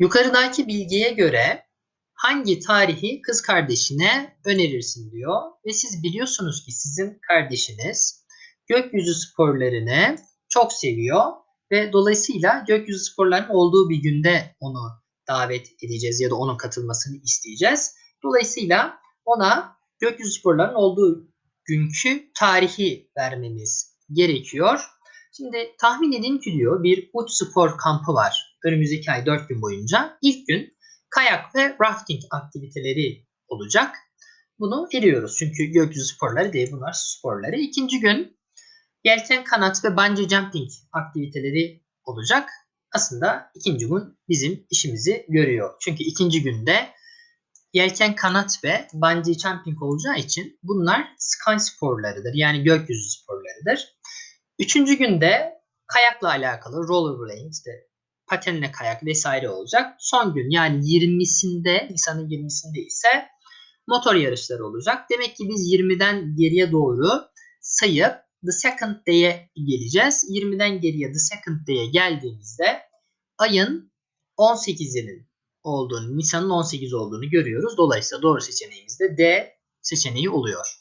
Yukarıdaki bilgiye göre hangi tarihi kız kardeşine önerirsin diyor. Ve siz biliyorsunuz ki sizin kardeşiniz gökyüzü sporlarını çok seviyor ve dolayısıyla gökyüzü sporlarının olduğu bir günde onu davet edeceğiz ya da onun katılmasını isteyeceğiz. Dolayısıyla ona gökyüzü sporlarının olduğu günkü tarihi vermemiz gerekiyor. Şimdi tahmin edin ki diyor bir uç spor kampı var önümüzdeki ay 4 gün boyunca. İlk gün kayak ve rafting aktiviteleri olacak. Bunu veriyoruz çünkü gökyüzü sporları değil bunlar sporları. İkinci gün yelken kanat ve bungee jumping aktiviteleri olacak. Aslında ikinci gün bizim işimizi görüyor. Çünkü ikinci günde yelken kanat ve bungee jumping olacağı için bunlar sky sporlarıdır. Yani gökyüzü sporlarıdır. Üçüncü günde kayakla alakalı rollerblading işte patenle kayak vesaire olacak. Son gün yani 20'sinde Nisan'ın 20'sinde ise motor yarışları olacak. Demek ki biz 20'den geriye doğru sayıp the second day'e geleceğiz. 20'den geriye the second day'e geldiğimizde ayın 18'inin olduğunu, Nisan'ın 18 olduğunu görüyoruz. Dolayısıyla doğru seçeneğimiz de D seçeneği oluyor.